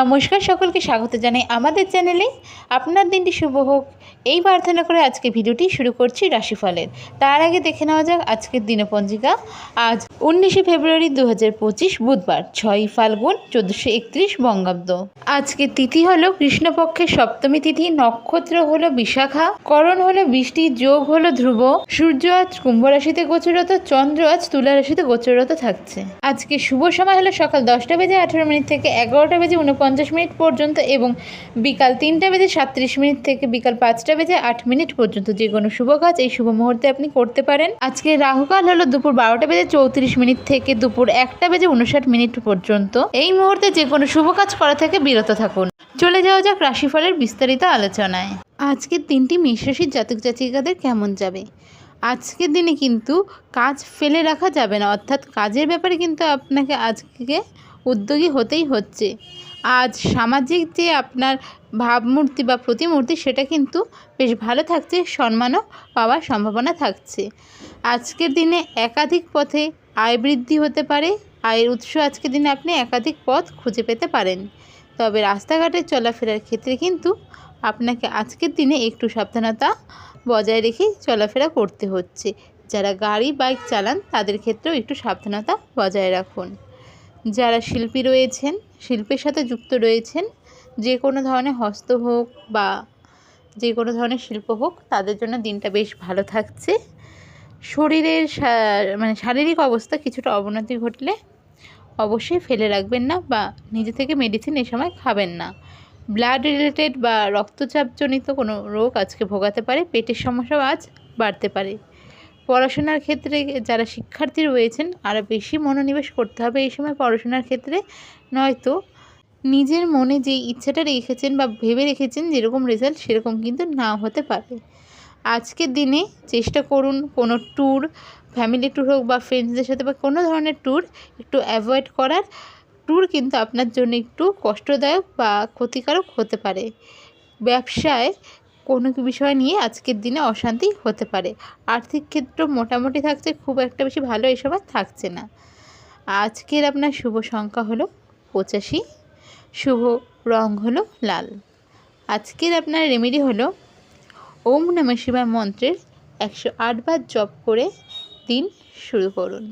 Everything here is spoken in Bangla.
নমস্কার, সকলকে স্বাগত জানাই আমাদের চ্যানেলে। আপনার দিনটি শুভ হোক। এই প্রার্থনা করে আজকে ভিডিওটি শুরু করছি রাশিফলের। তার আগে দেখে নেওয়া যাক আজকের দিনপঞ্জিকা। আজ উনিশে ফেব্রুয়ারি দু বুধবার ছয়ই ফাল্গুন চোদ্দোশো একত্রিশ বঙ্গাব্দ। আজকে তিথি হলো কৃষ্ণপক্ষের সপ্তমী তিথি, নক্ষত্র হলো বিশাখা, করণ হলো বৃষ্টি, যোগ হলো ধ্রুব। সূর্য আজ কুম্ভ রাশিতে গোচরত, চন্দ্র আজ তুলা রাশিতে গোচরত থাকছে। আজকে শুভ সময় হলো সকাল দশটা বেজে আঠেরো মিনিট থেকে এগারোটা বেজে উনপঞ্চাশ মিনিট পর্যন্ত এবং বিকাল তিনটা বেজে সাতত্রিশ মিনিট থেকে বিকাল পাঁচটা বেজে আট মিনিট পর্যন্ত যে কোনো শুভ কাজ এই শুভ মুহূর্তে আপনি করতে পারেন। আজকে রাহুকাল হলো দুপুর বারোটা বেজে চৌত্রিশ মিনিট থেকে দুপুর একটা বেজে উনষাট মিনিট পর্যন্ত। এই মুহূর্তে যে কোনো শুভ কাজ করা থেকে বিরত থাকুন। চলে যাওয়া যাক রাশিফলের বিস্তারিত আলোচনায়। আজকের দিনটি মেষরাশির জাতক জাতিকাদের কেমন যাবে? আজকের দিনে কিন্তু কাজ ফেলে রাখা যাবে না, অর্থাৎ কাজের ব্যাপারে কিন্তু আপনাকে আজকে উদ্যোগী হতেই হচ্ছে। আজ সামাজিক যে আপনার ভাবমূর্তি বা প্রতিমূর্তি, সেটা কিন্তু বেশ ভালো থাকছে, সম্মানও পাওয়ার সম্ভাবনা থাকছে। আজকের দিনে একাধিক পথে আয় বৃদ্ধি হতে পারে, আয়ের উৎস আজকের দিনে আপনি একাধিক পথ খুঁজে পেতে পারেন। তবে রাস্তাঘাটে চলাফেরার ক্ষেত্রে কিন্তু আপনাকে আজকের দিনে একটু সাবধানতা বজায় রেখে চলাফেরা করতে হচ্ছে। যারা গাড়ি, বাইক চালান, তাদের ক্ষেত্রেও একটু সাবধানতা বজায় রাখুন। যারা শিল্পী রয়েছেন, শিল্পের সাথে যুক্ত রয়েছেন, যে কোনো ধরনের হস্ত হোক বা যে কোনো ধরনের শিল্প হোক, তাদের জন্য দিনটা বেশ ভালো থাকছে। শরীরের মানে শারীরিক অবস্থা কিছুটা অবনতি ঘটলে অবশ্যই ফেলে রাখবেন না বা নিজে থেকে মেডিসিন এই সময় খাবেন না। ব্লাড রিলেটেড বা রক্তচাপজনিত কোনো রোগ আজকে ভোগাতে পারে, পেটের সমস্যাও আজ বাড়তে পারে। পড়াশোনার ক্ষেত্রে যারা শিক্ষার্থী রয়েছেন আরও বেশি মনোনিবেশ করতে হবে এই সময় পড়াশোনার ক্ষেত্রে। নয়তো নিজের মনে যে ইচ্ছাটা রেখেছেন বা ভেবে রেখেছেন, যেরকম রেজাল্ট সেরকম কিন্তু নাও হতে পারে। আজকের দিনে চেষ্টা করুন কোনো ট্যুর ফ্যামিলি ট্যুর হোক বা ফ্রেন্ডসদের সাথে বা কোনো ধরনের ট্যুর একটু অ্যাভয়েড করার। ট্যুর কিন্তু আপনার জন্য একটু কষ্টদায়ক বা ক্ষতিকারক হতে পারে। ব্যবসায় কোনো বিষয় নিয়ে আজকের দিনে অশান্তি হতে পারে। আর্থিক ক্ষেত্র মোটামুটি থাকছে, খুব একটা বেশি ভালো এই সময় থাকছে না। আজকের আপনার শুভ সংখ্যা হলো পঁচাশি, শুভ রং হলো লাল। আজকের আপনার রেমেডি হলো ওম নমঃ শিবায় মন্ত্রের একশো আটবার জপ করে দিন শুরু করুন।